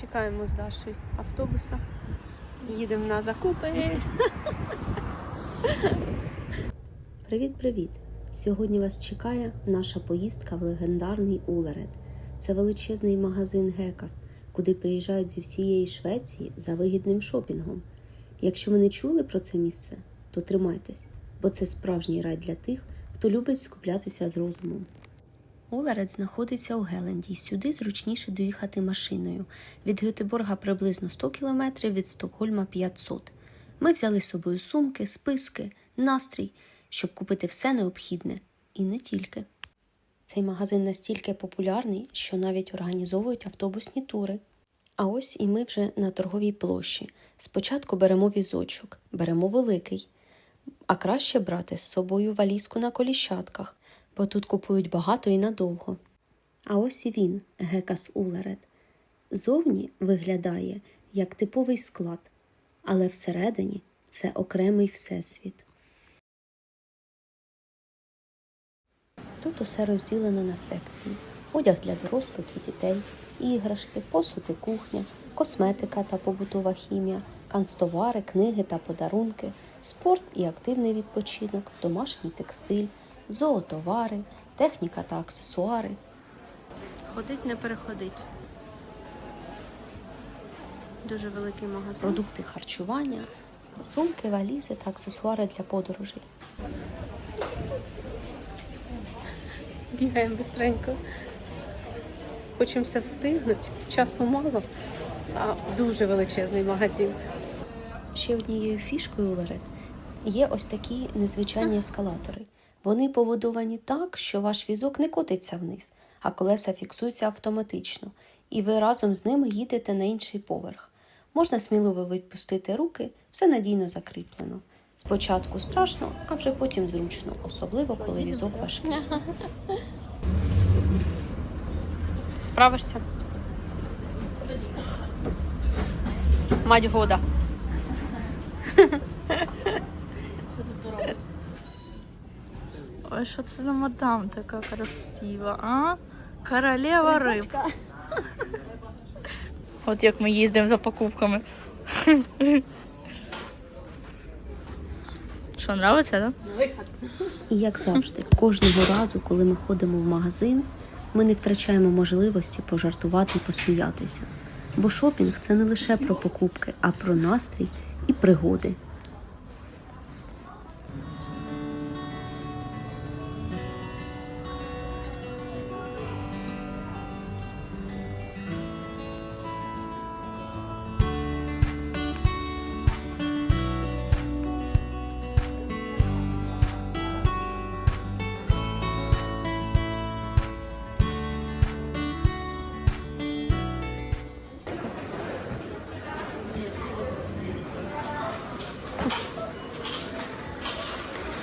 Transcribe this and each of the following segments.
Чекаємо з Дашою автобуса. Їдемо на закупи. Привіт-привіт! Сьогодні вас чекає наша поїздка в легендарний Улеред. Це величезний магазин Гекас, куди приїжджають зі всієї Швеції за вигідним шопінгом. Якщо ви не чули про це місце, то тримайтесь, бо це справжній рай для тих, хто любить скуплятися з розумом. Улеред знаходиться у Геленді. Сюди зручніше доїхати машиною. Від Гетеборга приблизно 100 км, від Стокгольма 500. Ми взяли з собою сумки, списки, настрій, щоб купити все необхідне. І не тільки. Цей магазин настільки популярний, що навіть організовують автобусні тури. А ось і ми вже на торговій площі. Спочатку беремо візочок, беремо великий, а краще брати з собою валізку на коліщатках, бо тут купують багато і надовго. А ось і він, Гекас Улеред. Зовні виглядає як типовий склад, але всередині це окремий всесвіт. Тут усе розділено на секції: одяг для дорослих і дітей, іграшки, посуд і кухня, косметика та побутова хімія, канцтовари, книги та подарунки, спорт і активний відпочинок, домашній текстиль, зоотовари, техніка та аксесуари. Ходить, не переходить. Дуже великий магазин. продукти харчування, сумки, валізи та аксесуари для подорожей. Бігаємо бистренько. Хочемо все встигнути. Часу мало, а дуже величезний магазин. Ще однією фішкою Лерет є ось такі незвичайні ескалатори. Вони побудовані так, що ваш візок не котиться вниз, а колеса фіксуються автоматично, і ви разом з ними їдете на інший поверх. Можна сміливо відпустити руки, все надійно закріплено. Спочатку страшно, а вже потім зручно, особливо коли візок важкий. Справишся? Мать года. Ой, що це за мадам така красива, а? Королева риб. От як ми їздимо за покупками. Що, нравиться, так? Да? І як завжди, кожного разу, коли ми ходимо в магазин, ми не втрачаємо можливості пожартувати і посміятися. Бо шопінг це не лише про покупки, а про настрій і пригоди.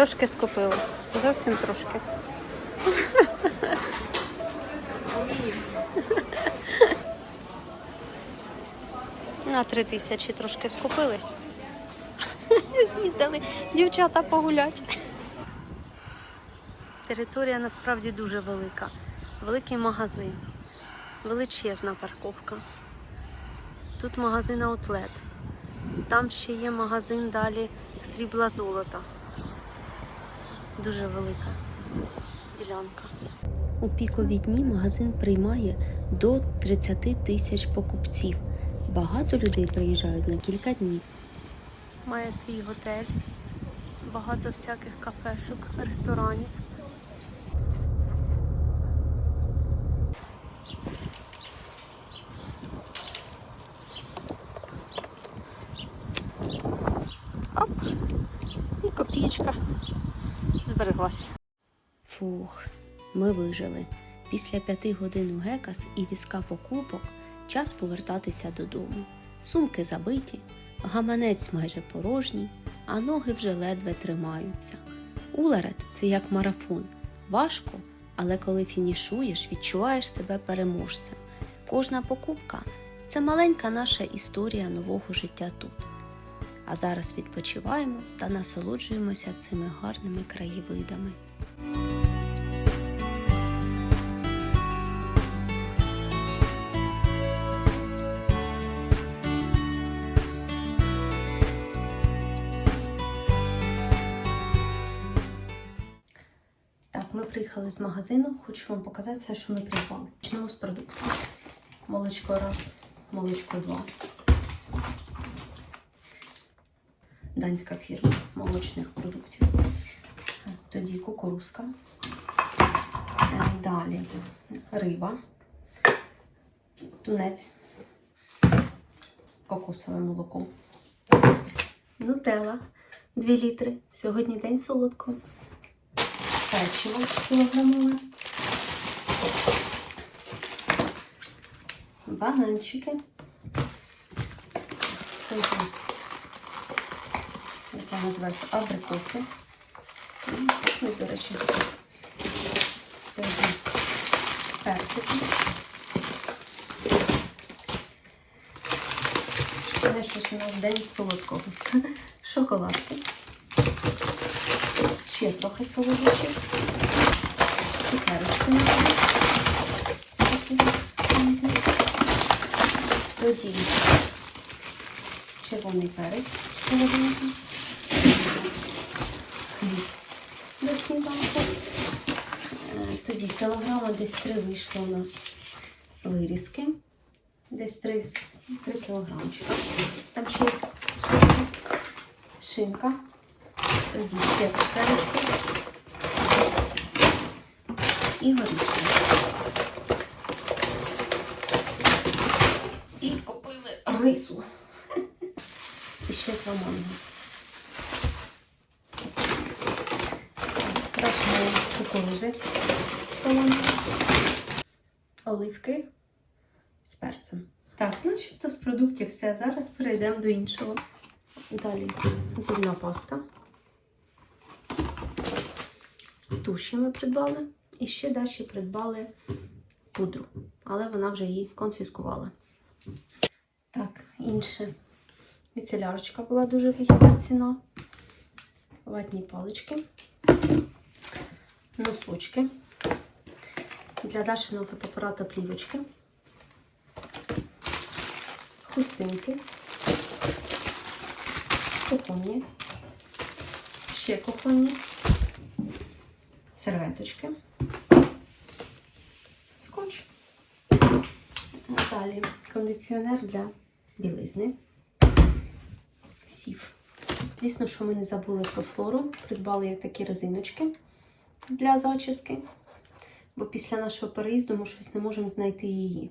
Трошки скупилась. Зовсім трошки. На три тисячі трошки скупились. З'їздили дівчата погулять. Територія насправді дуже велика. Великий магазин, величезна парковка. Тут магазин Аутлет. Там ще є магазин далі срібла золота. Дуже велика ділянка. У пікові дні магазин приймає до 30 тисяч покупців. Багато людей приїжджають на кілька днів. Має свій готель, багато всяких кафешок, ресторанів. Ми вижили. Після п'яти годин у Гекас і візка покупок час повертатися додому. Сумки забиті, гаманець майже порожній, а ноги вже ледве тримаються. Улерет це як марафон. Важко, але коли фінішуєш, відчуваєш себе переможцем. Кожна покупка це маленька наша історія нового життя тут. А зараз відпочиваємо та насолоджуємося цими гарними краєвидами. Приїхали з магазину, хочу вам показати все, що ми придбали. Почнемо з продуктів. Молочко раз, молочко два. Данська фірма молочних продуктів. Тоді кукурузка. Далі риба, тунець, кокосове молоко. Нутелла 2 літри. Сьогодні день солодкого. Печиво кілограмове. Бананчики. Яка називається абрикоси. Ну, до речі, персики. Це щось у нас день солодкого. Шоколадки. Ще трохи солодощів. Цукерочки навіть. Тоді червоний перець холодненький. Хліб до сніданку. Тоді кілограма десь три вийшло у нас вирізки. Десь 3, 3 кілограмчика. Там ще є кусочки. Шинка. Тоді ще цукерочки. І горішки. І купили рису. І ще два манго. Крашені кукурузи солоні. Оливки з перцем. Так, ну що то з продуктів все. Зараз перейдемо до іншого. Далі зубна паста. Туші ми придбали. І ще далі придбали пудру. Але вона вже її конфіскувала. Так, інше. Міцелярочка була дуже вигідна ціна. Ватні палички. Носочки. Для Дашиного фотоапарата плівочки хустинки, кухонні, ще кухонні, серветочки, скотч. Далі кондиціонер для білизни, сів. Звісно, що ми не забули про флору, придбали такі резиночки для зачіски, бо після нашого переїзду ми щось не можемо знайти її.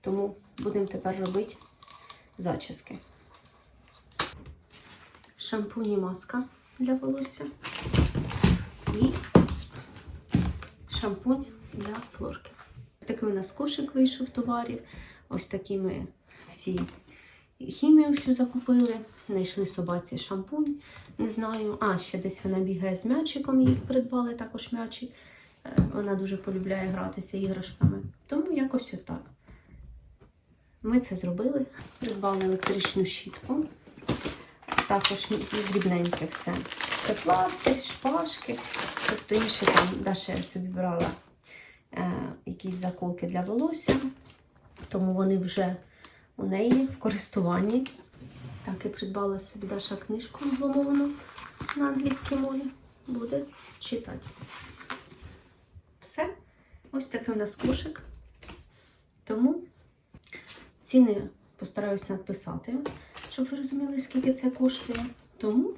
Тому будемо тепер робити зачіски. Шампунь і маска для волосся. І шампунь для флорки. Ось такий у нас кошик вийшов товарів. Ось такі ми всі хімію всю закупили. Знайшли собаці шампунь. Не знаю. А, ще десь вона бігає з м'ячиком, їх придбали також м'ячик. Е, Вона дуже полюбляє гратися іграшками. Тому якось отак. Ми це зробили, придбали електричну щітку, також дрібненьке все. Це пластир, шпажки, тобто інше там Даша собі брала е, якісь заколки для волосся, тому вони вже у неї в користуванні. Так, і придбала собі Даша книжку англомовну на англійській мові. Буде читати. Все. Ось такий у нас кошик. Тому Ціни постараюсь написати, щоб ви розуміли, скільки це коштує. Тому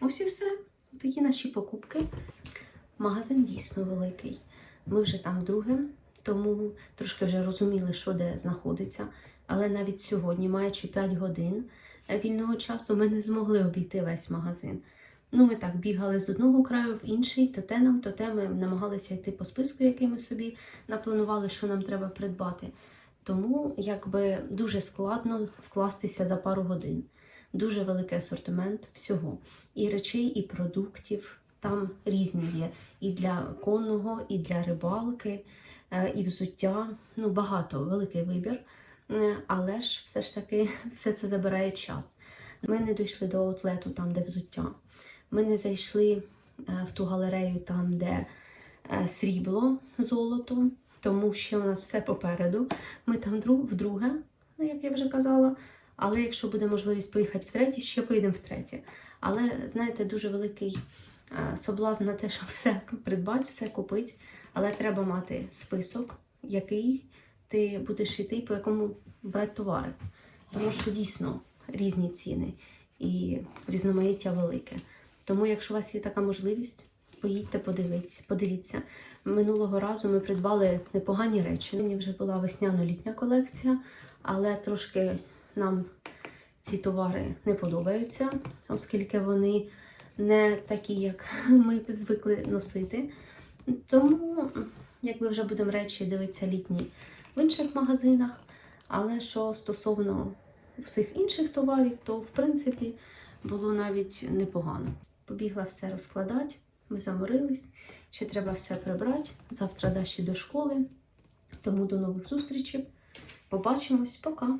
ось і все. Такі наші покупки. Магазин дійсно великий. Ми вже там вдруге, тому трошки вже розуміли, що де знаходиться. Але навіть сьогодні, маючи 5 годин вільного часу, ми не змогли обійти весь магазин. Ну, ми так бігали з одного краю в інший, то те нам, то те ми намагалися йти по списку, який ми собі напланували, що нам треба придбати. Тому якби дуже складно вкластися за пару годин. Дуже великий асортимент всього. І речей, і продуктів. Там різні є. І для конного, і для рибалки, е, і взуття. Ну, багато, великий вибір. Е, Але ж все ж таки все це забирає час. Ми не дійшли до аутлету, там, де взуття. Ми не зайшли е, в ту галерею, там, де срібло, золото тому ще у нас все попереду. Ми там вдруге, ну, як я вже казала. Але якщо буде можливість поїхати втретє, ще поїдемо втретє. Але, знаєте, дуже великий е, соблазн на те, щоб все придбати, все купити, але треба мати список, який ти будеш йти, по якому брати товари. Тому що дійсно різні ціни і різноманіття велике. Тому, якщо у вас є така можливість, поїдьте, подивіться. подивіться. Минулого разу ми придбали непогані речі. Мені вже була весняно-літня колекція, але трошки нам ці товари не подобаються, оскільки вони не такі, як ми звикли носити. Тому, якби вже будемо речі дивитися літні в інших магазинах. Але що стосовно всіх інших товарів, то в принципі було навіть непогано. Побігла все розкладати, ми заморились, ще треба все прибрати. Завтра Даші до школи. Тому до нових зустрічей. Побачимось, пока!